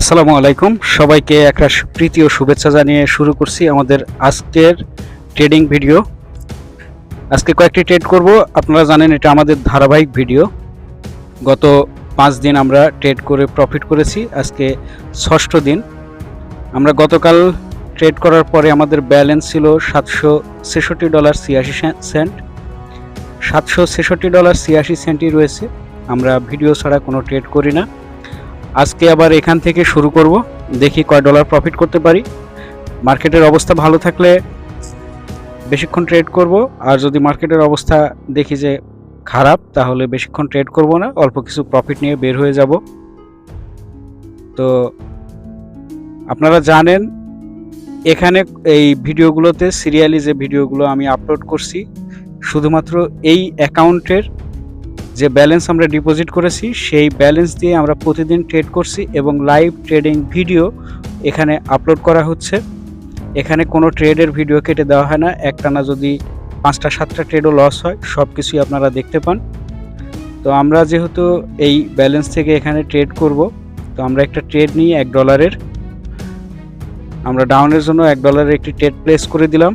আসসালামু আলাইকুম। সবাইকে একটা প্রীতি ও শুভেচ্ছা জানিয়ে শুরু করছি আমাদের আজকের ট্রেডিং ভিডিও। আজকে কয়েকটি ট্রেড করব। আপনারা জানেন এটা আমাদের ধারাবাহিক ভিডিও। গত পাঁচ দিন আমরা ট্রেড করে প্রফিট করেছি। আজকে ষষ্ঠ দিন। আমরা গতকাল ট্রেড করার পরে আমাদের ব্যালেন্স ছিল সাতশো ছেষট্টি ডলার ছিয়াশি সেন্ট। সাতশো ছেষট্টি ডলার ছিয়াশি সেন্টই রয়েছে। আমরা ভিডিও ছাড়া কোনো ট্রেড করি না। আজকে আবার এখান থেকে শুরু করব। দেখি কয় ডলার প্রফিট করতে পারি। মার্কেটের অবস্থা ভালো থাকলে বেশিক্ষণ ট্রেড করব। আর যদি মার্কেটের অবস্থা দেখি যে খারাপ, তাহলে বেশিক্ষণ ট্রেড করব না। অল্প কিছু প্রফিট নিয়ে বের হয়ে যাব। তো আপনারা জানেন, এখানে এই ভিডিওগুলোতে সিরিয়ালি যে ভিডিওগুলো আমি আপলোড করছি, শুধুমাত্র এই অ্যাকাউন্টের যে ব্যালেন্স আমরা ডিপোজিট করেছি, সেই ব্যালেন্স দিয়ে আমরা প্রতিদিন ট্রেড করছি এবং লাইভ ট্রেডিং ভিডিও এখানে আপলোড করা হচ্ছে। এখানে কোনো ট্রেডের ভিডিও কেটে দেওয়া হয় না। একটানা যদি পাঁচটা, সাতটা ট্রেডও লস হয় সব কিছুই আপনারা দেখতে পান। তো আমরা যেহেতু এই ব্যালেন্স থেকে এখানে ট্রেড করব, তো আমরা একটা ট্রেড নিই এক ডলারের আমরা ডাউনের জন্য এক ডলারের একটি ট্রেড প্লেস করে দিলাম।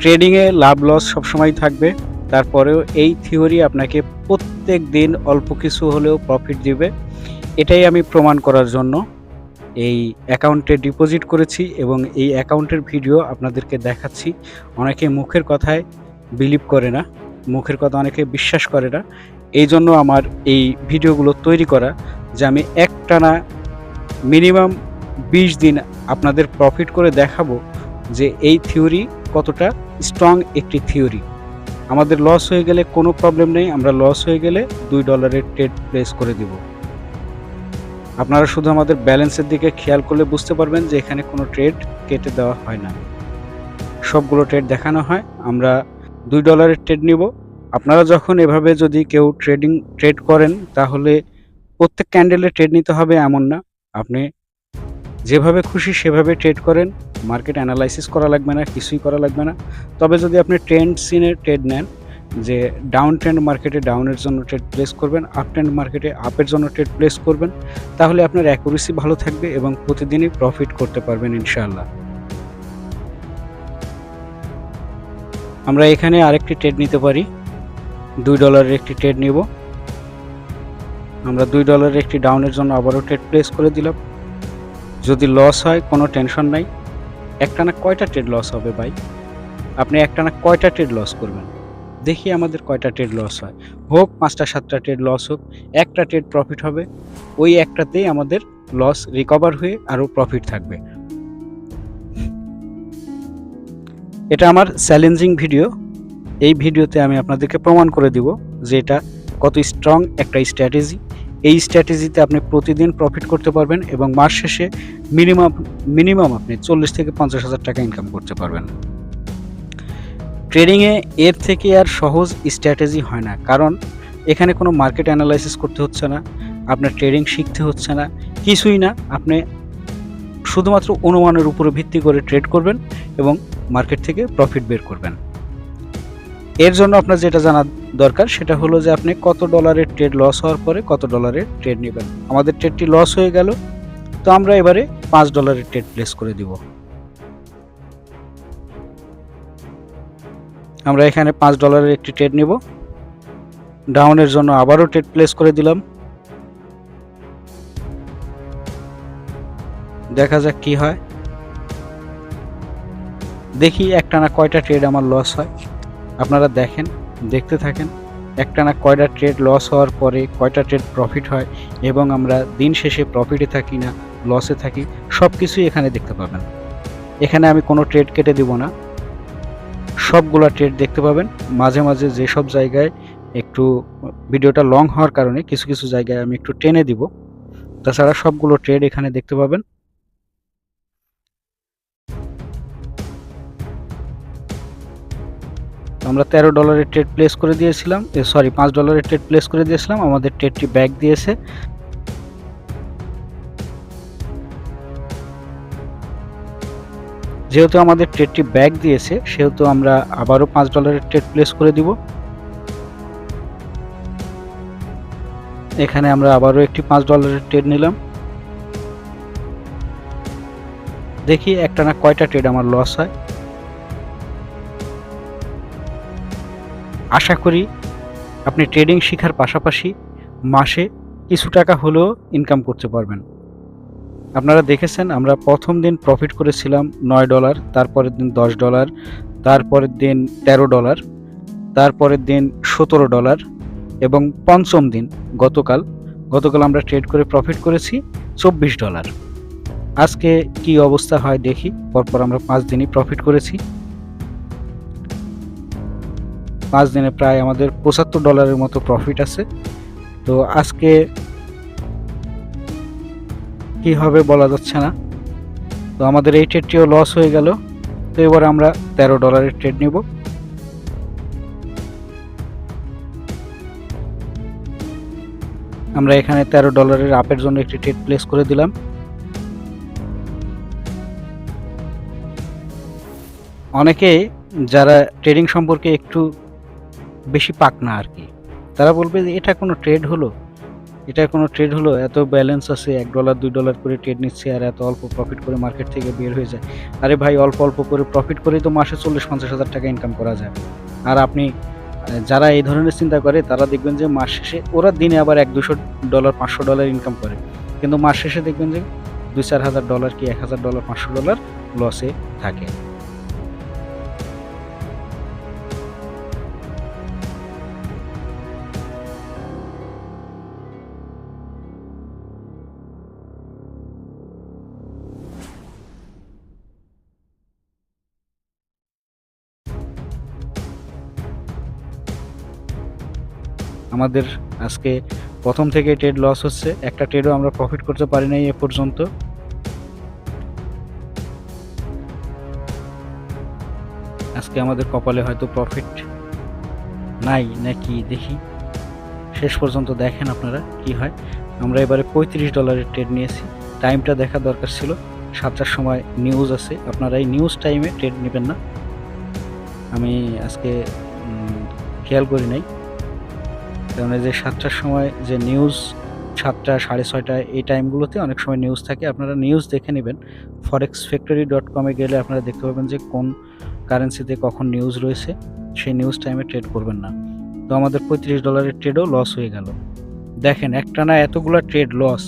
ট্রেডিংয়ে লাভ লস সবসময় থাকবে। তারপরেও এই থিওরি আপনাকে প্রত্যেক দিন অল্প কিছু হলেও প্রফিট দিবে। এটাই আমি প্রমাণ করার জন্য এই অ্যাকাউন্টে ডিপোজিট করেছি এবং এই অ্যাকাউন্টের ভিডিও আপনাদেরকে দেখাচ্ছি। অনেকে মুখের কথায় বিলিভ করে না, মুখের কথা অনেকে বিশ্বাস করে না। এই জন্য আমার এই ভিডিওগুলো তৈরি করা যে আমি একটানা মিনিমাম বিশ দিন আপনাদের প্রফিট করে দেখাবো যে এই থিওরি কতটা স্ট্রং একটি থিওরি আমাদের লস হয়ে গেলে কোনো প্রবলেম নেই, আমরা লস হয়ে গেলে দুই ডলারের ট্রেড প্লেস করে দিব। আপনারা শুধু আমাদের ব্যালেন্সের দিকে খেয়াল করলে বুঝতে পারবেন যে এখানে কোনো ট্রেড কেটে দেওয়া হয় না। সবগুলো ট্রেড দেখানো হয়, আমরা দুই ডলারের ট্রেড নিব। আপনারা যখন এভাবে যদি কেউ ট্রেডিং ট্রেড করেন, তাহলে প্রত্যেক ক্যান্ডেলে ট্রেড নিতে হবে এমন না। আপনি যেভাবে খুশি সেভাবে ট্রেড করেন মার্কেট অ্যানালাইসিস করা লাগবে না, কিছুই করা লাগবে না। তবে যদি আপনি ট্রেন্ড সিনে ট্রেড নেন, যে ডাউন ট্রেন্ড মার্কেটে ডাউনের জন্য ট্রেড প্লেস করবেন আপ ট্রেন্ড মার্কেটে আপের জন্য ট্রেড প্লেস করবেন, তাহলে আপনার অ্যাকুরেসি ভালো থাকবে এবং প্রতিদিনই প্রফিট করতে পারবেন ইনশাআল্লাহ। আমরা এখানে আরেকটি ট্রেড নিতে পারি। দুই ডলারের একটি ট্রেড নিব। আমরা দুই ডলারের একটি ডাউনের জন্য আবারও ট্রেড প্লেস করে দিলাম। যদি লস হয়, কোনো টেনশন নাই। একটানা কয়টা ট্রেড লস হবে ভাই? আপনি একটানা কয়টা ট্রেড লস করবেন? দেখি আমাদের কয়টা ট্রেড লস হয়। হোক, পাঁচটা, সাতটা ট্রেড লস হোক, একটা ট্রেড প্রফিট হবে। ওই একটাতেই আমাদের লস রিকভার হয়ে আরও প্রফিট থাকবে। এটা আমার চ্যালেঞ্জিং ভিডিও এই ভিডিওতে আমি আপনাদেরকে প্রমাণ করে দিব যে এটা কত স্ট্রং একটা স্ট্র্যাটেজি এই স্ট্র্যাটেজিতে আপনি প্রতিদিন প্রফিট করতে পারবেন এবং মাস শেষে মিনিমাম মিনিমাম আপনি চল্লিশ থেকে পঞ্চাশ হাজার টাকা ইনকাম করতে পারবেন। ট্রেডিংয়ে এর থেকে আর সহজ স্ট্র্যাটেজি হয় না। কারণ এখানে কোনো মার্কেট অ্যানালাইসিস করতে হচ্ছে না, আপনার ট্রেডিং শিখতে হচ্ছে না, কিছুই না। আপনি শুধুমাত্র অনুমানের উপরে ভিত্তি করে ট্রেড করবেন এবং মার্কেট থেকে প্রফিট বের করবেন। এর জন্য আপনার যেটা জানা দরকার, সেটা হলো যে আপনি কত ডলারের ট্রেড লস হওয়ার পরে কত ডলারের ট্রেড নেবেন। আমাদের ট্রেডটি লস হয়ে গেল তো আমরা এবারে পাঁচ ডলারের ট্রেড প্লেস করে দিব। আমরা এখানে পাঁচ ডলারের একটি ট্রেড নিব। ডাউনের জন্য আবারও ট্রেড প্লেস করে দিলাম। দেখা যাক কি হয়। দেখি একটানা কয়টা ট্রেড আমার লস হয়। আপনারা দেখেন, দেখতে থাকেন, একটানা কয়টা ট্রেড লস হওয়ার পরে কয়টা ট্রেড প্রফিট হয় এবং আমরা দিন শেষে প্রফিটে থাকি না। লসে থাকি সব কিছুই এখানে দেখতে পাবেন। এখানে আমি কোনো ট্রেড কেটে দিব না। সবগুলো ট্রেড দেখতে পাবেন। মাঝে মাঝে যেসব জায়গায় একটু ভিডিওটা লং হওয়ার কারণে কিছু কিছু জায়গায় আমি একটু টেনে দিব। তাছাড়া সবগুলো ট্রেড এখানে দেখতে পাবেন। আমরা তেরো ডলারের ট্রেড প্লেস করে দিয়েছিলাম সরি পাঁচ ডলারের ট্রেড প্লেস করে দিয়েছিলাম। আমাদের ট্রেডটি ব্যাক দিয়েছে। যেহেতু আমাদের ট্রেডটি ব্যাক দিয়েছে, সেহেতু আমরা আবারও পাঁচ ডলারের ট্রেড প্লেস করে দিব। এখানে আমরা আবারও একটি পাঁচ ডলারের ট্রেড নিলাম। দেখি একটা না কয়টা ট্রেড আমার লস হয়। আশা করি আপনি ট্রেডিং শেখার পাশাপাশি মাসে কিছু টাকা হলেও ইনকাম করতে পারবেন। আপনারা দেখেছেন, আমরা প্রথম দিন প্রফিট করেছিলাম নয় ডলার তারপরের দিন দশ ডলার তারপরের দিন তেরো ডলার তারপরের দিন সতেরো ডলার এবং পঞ্চম দিন গতকাল গতকাল আমরা ট্রেড করে প্রফিট করেছি চব্বিশ ডলার আজকে কি অবস্থা হয় দেখি, পরপর আমরা পাঁচ দিনই প্রফিট করেছি। পাঁচ দিনে প্রায় আমাদের পঁচাত্তর ডলারের মতো প্রফিট আছে। তো আজকে কি হবে বলা যাচ্ছে না। তো আমাদের এই ট্রেডটিও লস হয়ে গেল। তো এবার আমরা তেরো ডলারের ট্রেড নিব। আমরা এখানে তেরো ডলারের আপের জন্য একটি ট্রেড প্লেস করে দিলাম। অনেকে যারা ট্রেডিং সম্পর্কে একটু বেশি পাক না আর কি, তারা বলবে যে এটা কোনো ট্রেড হলো? এটা কোনো ট্রেড হলো? এত ব্যালেন্স আছে, এক ডলার দুই ডলার করে ট্রেড নিচ্ছে আর এত অল্প প্রফিট করে মার্কেট থেকে বের হয়ে যায়। আরে ভাই, অল্প অল্প করে প্রফিট করেই তো মাসে চল্লিশ, পঞ্চাশ হাজার টাকা ইনকাম করা যায়। আর আপনি যারা এই ধরনের চিন্তা করে, তারা দেখবেন যে মাস শেষে ওরা দিনে আবার এক, দুশো ডলার পাঁচশো ডলার ইনকাম করে। কিন্তু মাস শেষে দেখবেন যে দুই, চার হাজার ডলার কি এক হাজার ডলার পাঁচশো ডলার লসে থাকে। আমাদের আজকে প্রথম থেকে ট্রেড লস হচ্ছে। একটা ট্রেডও আমরা প্রফিট করতে পারি নাই এ পর্যন্ত। আজকে আমাদের কপালে হয়তো প্রফিট নাই নাকি দেখি। শেষ পর্যন্ত দেখেন আপনারা কি হয়। আমরা এবারে পঁয়ত্রিশ ডলারের ট্রেড নিয়েছি। টাইমটা দেখা দরকার ছিল। সাতটার সময় নিউজ আছে। আপনারা এই নিউজ টাইমে ট্রেড নেবেন না। আমি আজকে খেয়াল করি নাই। কারণ এই যে সাতটার সময় যে নিউজ সাতটা, সাড়ে ছয়টা এই টাইমগুলোতে অনেক সময় নিউজ থাকে। আপনারা নিউজ দেখে নেবেন। ফরেক্স ফ্যাক্টরি ডট কমে গেলে আপনারা দেখতে পাবেন যে কোন কারেন্সিতে কখন নিউজ রয়েছে। সেই নিউজ টাইমে ট্রেড করবেন না। তো আমাদের পঁয়ত্রিশ ডলারের ট্রেডও লস হয়ে গেল। দেখেন একটা না এতগুলো ট্রেড লস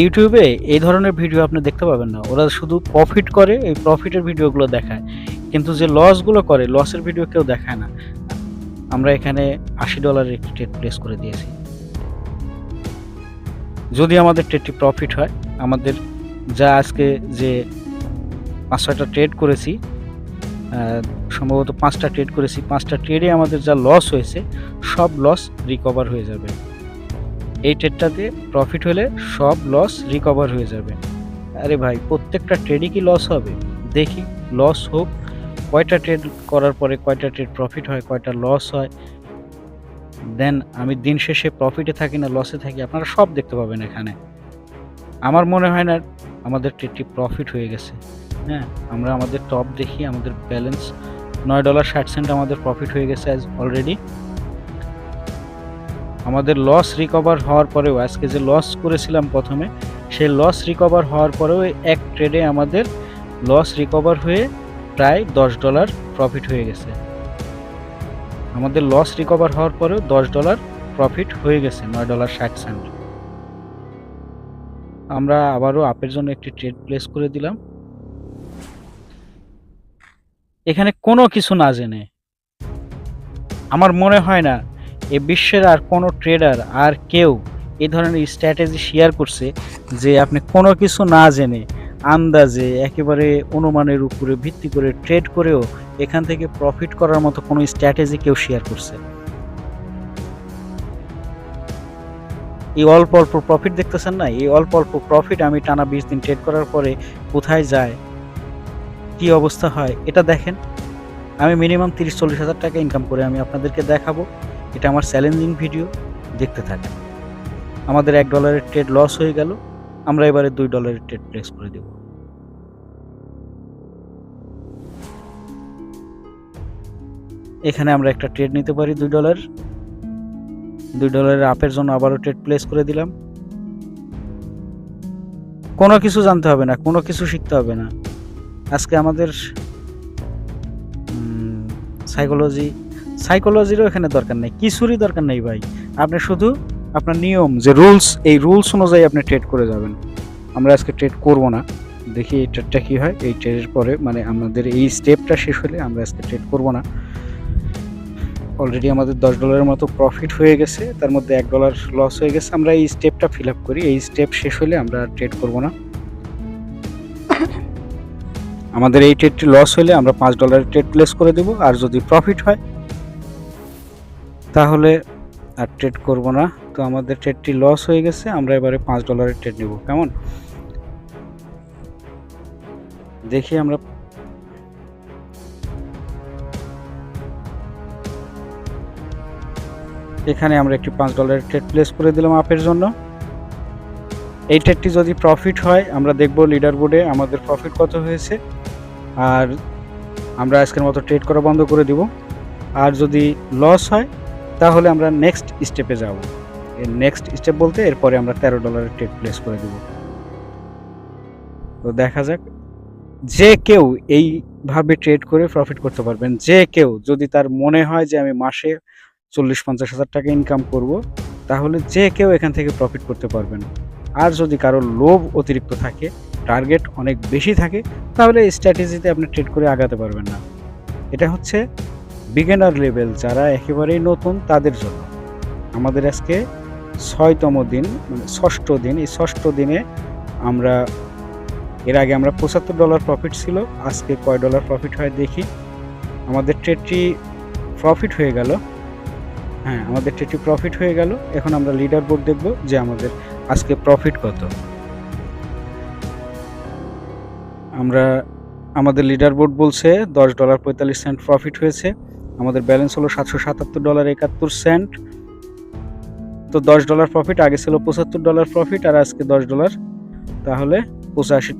ইউটিউবে এই ধরনের ভিডিও আপনি দেখতে পাবেন না। ওরা শুধু প্রফিট করে, এই প্রফিটের ভিডিওগুলো দেখায়। কিন্তু যে লসগুলো করে লসের ভিডিও কেউ দেখায় না। আমরা এখানে আশি ডলারের একটি ট্রেড প্লেস করে দিয়েছি। যদি আমাদের ট্রেডটি প্রফিট হয়, আমাদের যা আজকে যে পাঁচ ছয়টা ট্রেড করেছি সম্ভবত পাঁচটা ট্রেড করেছি, পাঁচটা ট্রেডে আমাদের যা লস হয়েছে, সব লস রিকভার হয়ে যাবে। এই ট্রেডটাতে প্রফিট হলে সব লস রিকভার হয়ে যাবে। আরে ভাই, প্রত্যেকটা ট্রেডই কি লস হবে? দেখি লস হোক কয়টা ট্রেড করার পরে কয়টা ট্রেড প্রফিট হয়, কয়টা লস হয়? দেন আমি দিন শেষে প্রফিটে থাকি না লসে থাকি, আপনারা সব দেখতে পাবেন এখানে। আমার মনে হয় না আমাদের ট্রেডটি প্রফিট হয়ে গেছে। হ্যাঁ আমরা আমাদের টপ দেখি, আমাদের ব্যালেন্স নয় ডলার ষাট সেন্ট আমাদের প্রফিট হয়ে গেছে অ্যাজ অলরেডি আমাদের লস রিকভার হওয়ার পরেও, আজকে যে লস করেছিলাম প্রথমে, সেই লস রিকভার হওয়ার পরেও এক ট্রেডে আমাদের লস রিকভার হয়ে প্রায় দশ ডলার প্রফিট হয়ে গেছে। আমাদের লস রিকভার হওয়ার পরেও দশ ডলার প্রফিট হয়ে গেছে, নয় ডলার ষাট সেন্ট আমরা আবারও আপের জন্য একটি ট্রেড প্লেস করে দিলাম। এখানে কোনো কিছু না জেনে আমার মনে হয় না এ বিশ্বের আর কোনো ট্রেডার আর কেউ এই ধরনের স্ট্র্যাটেজি শেয়ার করছে যে আপনি কোনো কিছু না জেনে আন্দাজে একেবারে অনুমানের উপরে ভিত্তি করে ট্রেড করেও এখান থেকে প্রফিট করার মতো কোনো স্ট্র্যাটেজি কেউ শেয়ার করছে এই অল্প অল্প প্রফিট দেখতেছেন না? এই অল্প অল্প প্রফিট আমি টানা বিশ দিন ট্রেড করার পরে কোথায় যায়? কি অবস্থা হয়? এটা দেখেন। আমি মিনিমাম তিরিশ চল্লিশ হাজার টাকা ইনকাম করে আমি আপনাদেরকে দেখাবো। এটা আমার চ্যালেঞ্জিং ভিডিও দেখতে থাকেন। আমাদের এক ডলারের ট্রেড লস হয়ে গেল। আমরা এবারে দুই ডলারের ট্রেড প্লেস করে দেব। এখানে আমরা একটা ট্রেড নিতে পারি দুই ডলার দুই ডলারের আপের জন্য আবারও ট্রেড প্লেস করে দিলাম। কোনো কিছু জানতে হবে না, কোনো কিছু শিখতে হবে না। আজকে আমাদের সাইকোলজি সাইকোলজিরও এখানে দরকার নেই, কিছুরই দরকার নেই ভাই। আপনি শুধু আপনার নিয়ম, যে রুলস এই রুলস অনুযায়ী আপনি ট্রেড করে যাবেন। আমরা আজকে ট্রেড করব না। দেখি এই ট্রেডটা কী হয়। এই ট্রেডের পরে মানে আমাদের এই স্টেপটা শেষ হলে আমরা আজকে ট্রেড করব না। অলরেডি আমাদের দশ ডলারের মতো প্রফিট হয়ে গেছে। তার মধ্যে এক ডলার লস হয়ে গেছে। আমরা এই স্টেপটা ফিল আপ করি। এই স্টেপ শেষ হলে আমরা ট্রেড করব না। আমাদের এই ট্রেডটি লস হলে আমরা পাঁচ ডলারের ট্রেড প্লেস করে দেব। আর যদি প্রফিট হয়, তাহলে আর ট্রেড করব না। তো আমাদের ট্রেডটি লস হয়ে গেছে, আমরা এবারে পাঁচ ডলারের ট্রেড নেব, কেমন? দেখি আমরা। এখানে আমরা একটি পাঁচ ডলারের ট্রেড প্লেস করে দিলাম আপের জন্য। এই ট্রেডটি যদি প্রফিট হয়, আমরা দেখব লিডার বোর্ডে আমাদের প্রফিট কত হয়েছে। আর আমরা আজকের মতো ট্রেড করা বন্ধ করে দিব। আর যদি লস হয় তাহলে আমরা নেক্সট স্টেপে যাব। এর নেক্সট স্টেপ বলতে এরপরে আমরা তেরো ডলারের ট্রেড প্লেস করে দিব। তো দেখা যাক, যে কেউ এইভাবে ট্রেড করে প্রফিট করতে পারবেন। যে কেউ যদি তার মনে হয় যে আমি মাসে চল্লিশ পঞ্চাশ হাজার টাকা ইনকাম করব, তাহলে যে কেউ এখান থেকে প্রফিট করতে পারবেন। আর যদি কারও লোভ অতিরিক্ত থাকে টার্গেট অনেক বেশি থাকে, তাহলে স্ট্র্যাটেজিতে আপনি ট্রেড করে আগাতে পারবেন না। এটা হচ্ছে বিগিনার লেভেল যারা একেবারেই নতুন, তাদের জন্য। আমাদের আজকে ছয়তম দিন মানে ষষ্ঠ দিন। এই ষষ্ঠ দিনে আমরা, এর আগে আমরা পঁচাত্তর ডলার প্রফিট ছিল, আজকে কয় ডলার প্রফিট হয় দেখি। আমাদের ট্রেডটি প্রফিট হয়ে গেল। হ্যাঁ আমাদের ট্রেডটি প্রফিট হয়ে গেল। এখন আমরা লিডার বোর্ড দেখব যে আমাদের আজকে প্রফিট কত। আমরা, আমাদের লিডার বোর্ড বলছে দশ ডলার পঁয়তাল্লিশ সেন্ট প্রফিট হয়েছে। আমাদের ব্যালেন্স হলো সাতশো সাতাত্তর ডলার একাত্তর সেন্ট। তো দশ ডলার প্রফিট আগে ছিল পঁচাত্তর ডলার প্রফিট আর আজকে দশ ডলার, তাহলে পঁচাশি